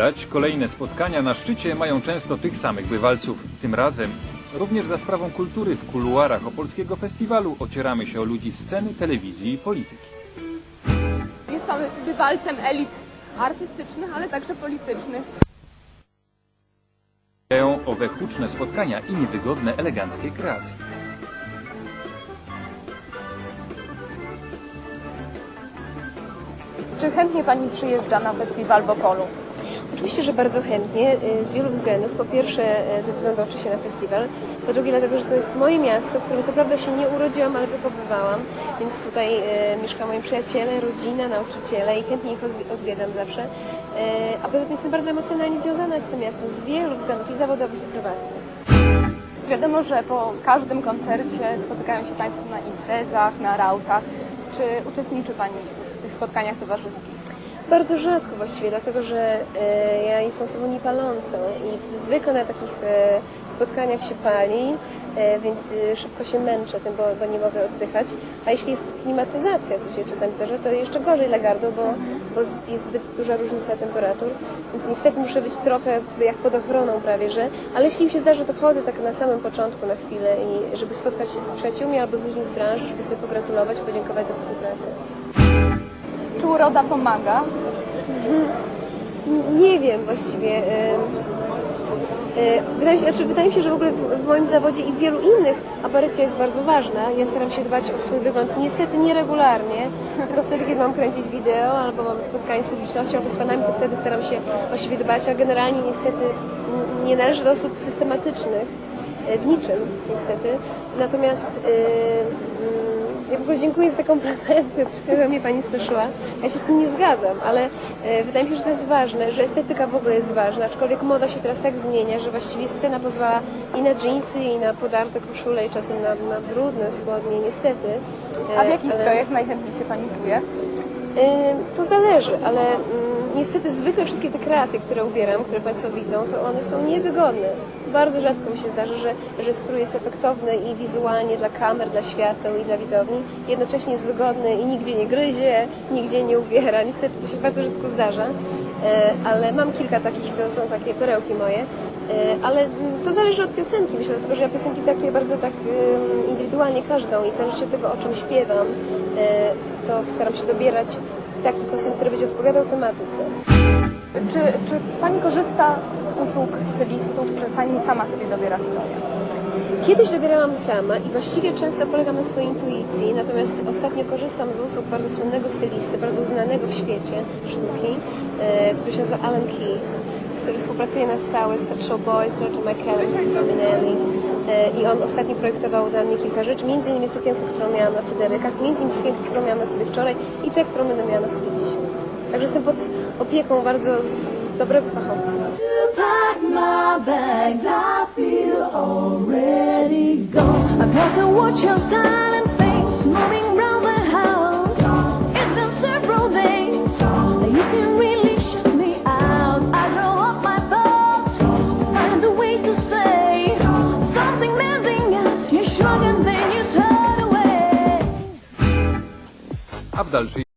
Dać Kolejne spotkania na szczycie mają często tych samych bywalców. Tym razem również za sprawą kultury w kuluarach opolskiego festiwalu ocieramy się o ludzi sceny, telewizji i polityki. Jest pan bywalcem elit artystycznych, ale także politycznych. Owe huczne spotkania i niewygodne, eleganckie kreacje. Czy chętnie pani przyjeżdża na festiwal w Opolu? Oczywiście, że bardzo chętnie, y, z wielu względów. Po pierwsze, y, ze względu oczywiście na festiwal. Po drugie, dlatego, że to jest moje miasto, w którym co prawda się nie urodziłam, ale wychowywałam, więc tutaj y, mieszkają moi przyjaciele, rodzina, nauczyciele i chętnie ich odwi- odwiedzam zawsze. A poza tym jestem bardzo emocjonalnie związana z tym miastem, z wielu względów i zawodowych, i prywatnych. Wiadomo, że po każdym koncercie spotykają się państwo na imprezach, na rautach. Czy uczestniczy pani w tych spotkaniach towarzyskich? Bardzo rzadko właściwie, dlatego że e, ja jestem osobą niepalącą i zwykle na takich e, spotkaniach się pali, e, więc szybko się męczę tym, bo, bo nie mogę oddychać. A jeśli jest klimatyzacja, co się czasami zdarza, to jeszcze gorzej dla gardła, bo, bo jest zbyt duża różnica temperatur, więc niestety muszę być trochę jak pod ochroną prawie, że, ale jeśli mi się zdarza, to chodzę tak na samym początku na chwilę i żeby spotkać się z przyjaciółmi albo z ludźmi z branży, żeby sobie pogratulować, podziękować za współpracę. Czy uroda pomaga? Nie wiem właściwie. Wydaje mi, się, znaczy, wydaje mi się, że w ogóle w, moim zawodzie i w wielu innych aparycja jest bardzo ważna. Ja staram się dbać o swój wygląd niestety nieregularnie, tylko wtedy, kiedy mam kręcić wideo albo mam spotkanie z publicznością albo z fanami, to wtedy staram się o siebie dbać, a generalnie niestety nie należę do osób systematycznych e, w niczym niestety. Natomiast e, mm, ja w ogóle dziękuję za te komplementy, trochę mnie Pani spieszyła. Ja się z tym nie zgadzam, ale e, wydaje mi się, że to jest ważne, że estetyka w ogóle jest ważna, aczkolwiek moda się teraz tak zmienia, że właściwie scena pozwala i na dżinsy, i na podarte koszule, i czasem na, na brudne spodnie, niestety. E, A w jakich ale- strojach najchętniej się pani czuje? To zależy, ale mm, niestety zwykle wszystkie te kreacje, które ubieram, które Państwo widzą, to one są niewygodne. Bardzo rzadko mi się zdarza, że, że strój jest efektowny i wizualnie dla kamer, dla świateł i dla widowni, jednocześnie jest wygodny i nigdzie nie gryzie, nigdzie nie ubiera. Niestety to się bardzo rzadko zdarza, E, ale mam kilka takich, to są takie perełki moje. E, Ale to zależy od piosenki, myślę, dlatego że ja piosenki takie bardzo tak indywidualnie każdą i zależy od tego, o czym śpiewam, e, to staram się dobierać taki kostium, który będzie odpowiadał tematyce. Czy, czy pani korzysta z usług stylistów, czy pani sama sobie dobiera stroje? Kiedyś dobierałam sama i właściwie często polegam na swojej intuicji, natomiast ostatnio korzystam z usług bardzo słynnego stylisty, bardzo uznanego w świecie sztuki, e, który się nazywa Alan Keyes, który współpracuje na stałe z Pet Boys, Roger McCallum, z Minelli e, i on ostatnio projektował dla mnie kilka rzeczy, między innymi sukienkę, którą miałam na Fryderykach, między innymi sukienkę, którą miałam na sobie wczoraj i tę, którą będę miała na sobie dzisiaj. Także jestem pod opieką bardzo z dobrego fachowca. I've had to watch your silent Abdal